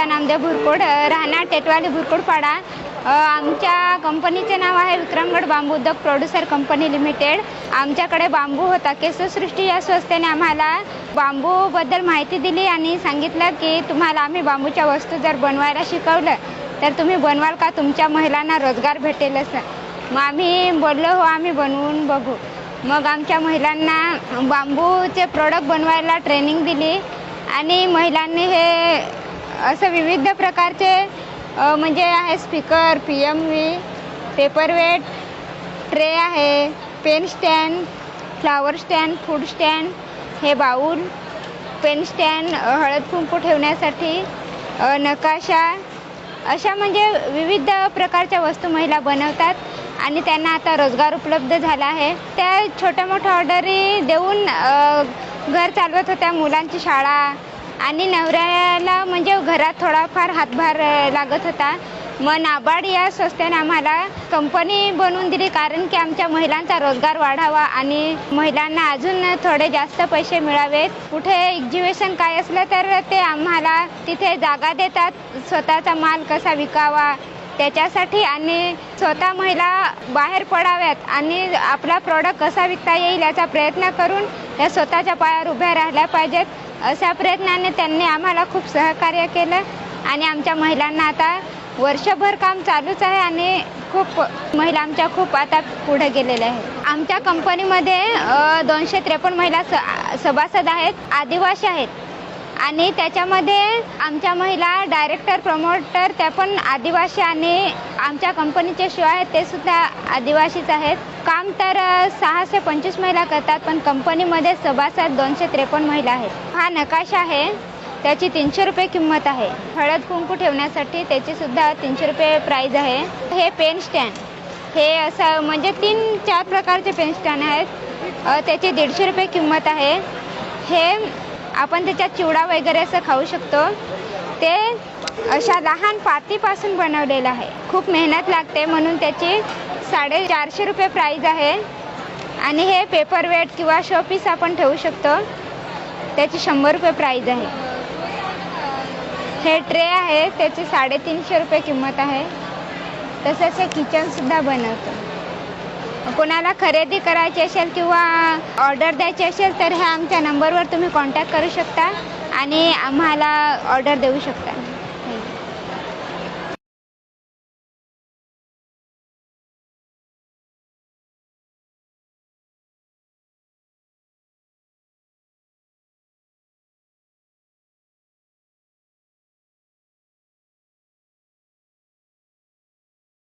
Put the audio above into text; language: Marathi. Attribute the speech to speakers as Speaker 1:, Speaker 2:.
Speaker 1: सुनीता नामदेव भुरकोड राहणार टेटवाली भुरकोडपाडा पाडा. आमच्या कंपनीचे नाव आहे विक्रमगड बांबू उद्योग प्रोड्युसर कंपनी लिमिटेड आमच्याकडे बांबू होता. केससृष्टी या संस्थेने आम्हाला बांबूबद्दल माहिती दिली आणि सांगितलं की तुम्हाला आम्ही बांबूच्या वस्तू जर बनवायला शिकवलं तर तुम्ही बनवाल का? तुमच्या महिलांना रोजगार भेटेल असं. मग आम्ही बोललो हो आम्ही बनवून बघू. मग आमच्या महिलांना बांबूचे प्रोडक्ट बनवायला ट्रेनिंग दिली आणि महिलांनी हे असं विविध प्रकारचे म्हणजे आहे speaker P M V paperweight tray आहे pen stand flower stand food stand हे बाऊल पेन स्टँड हळद कुंकू ठेवण्यासाठी नकाशा अशा म्हणजे विविध प्रकारच्या वस्तू महिला बनवतात आणि त्यांना आता रोजगार उपलब्ध झाला आहे. त्या छोट्या मोठ्या ऑर्डरी देऊन घर चालवत होत्या मुलांची शाळा आणि नवऱ्याला म्हणजे घरात थोडाफार हातभार लागत होता. मग नाबार्ड या संस्थेने आम्हाला कंपनी बनवून दिली कारण की आमच्या महिलांचा रोजगार वाढावा आणि महिलांना अजून थोडे जास्त पैसे मिळावेत. कुठे एक्झिबिशन काय असलं तर ते आम्हाला तिथे जागा देतात. स्वतःचा माल कसा विकावा त्याच्यासाठी आणि स्वतः महिला बाहेर पडाव्यात आणि आपला प्रॉडक्ट कसा विकता येईल याचा प्रयत्न करून त्या स्वतःच्या पायावर उभ्या राहिल्या पाहिजेत. अशा प्रयत्नाने त्यांनी आम्हाला खूप सहकार्य केलं आणि आमच्या महिलांना आता वर्षभर काम चालूच आहे आणि खूप महिला आमच्या खूप आता पुढे गेलेल्या आहेत. आमच्या कंपनीमध्ये दोनशे त्रेपन्न महिला स सभासद आहेत आदिवासी आहेत. आणि त्याच्यामध्ये आमच्या महिला डायरेक्टर प्रमोटर त्या पण आदिवासी आणि आमच्या कंपनीचे शो आहेत ते सुद्धा आदिवासीच आहेत. काम तर सहाशे पंचवीस महिला करतात पण कंपनीमध्ये सभासद दोनशे त्रेपन्न महिला आहेत. हा नकाशा आहे. त्याची तीनशे रुपये किंमत आहे. हळद कुंकू ठेवण्यासाठी त्याची सुद्धा तीनशे रुपये प्राईज आहे. हे पेन स्टँड हे असं म्हणजे तीन चार प्रकारचे पेन स्टँड आहेत. त्याची दीडशे रुपये किंमत आहे. हे आपण त्याच्यात चिवडा वगैरे असं खाऊ शकतो. ते अशा लहान पातीपासून बनवलेलं आहे. खूप मेहनत लागते म्हणून त्याची साडेचारशे रुपये प्राईज आहे. आणि हे पेपर वेट किंवा शोपीस आपण ठेवू शकतो. त्याची शंभर रुपये प्राईज आहे. हे ट्रे आहे. त्याची साडेतीनशे रुपये किंमत आहे. तसंच हे किचनसुद्धा बनवतो. कोणाला खरेदी करायची असेल किंवा ऑर्डर द्यायची असेल तर ह्या आमच्या नंबरवर तुम्ही कॉन्टॅक्ट करू शकता आणि आम्हाला ऑर्डर देऊ शकता.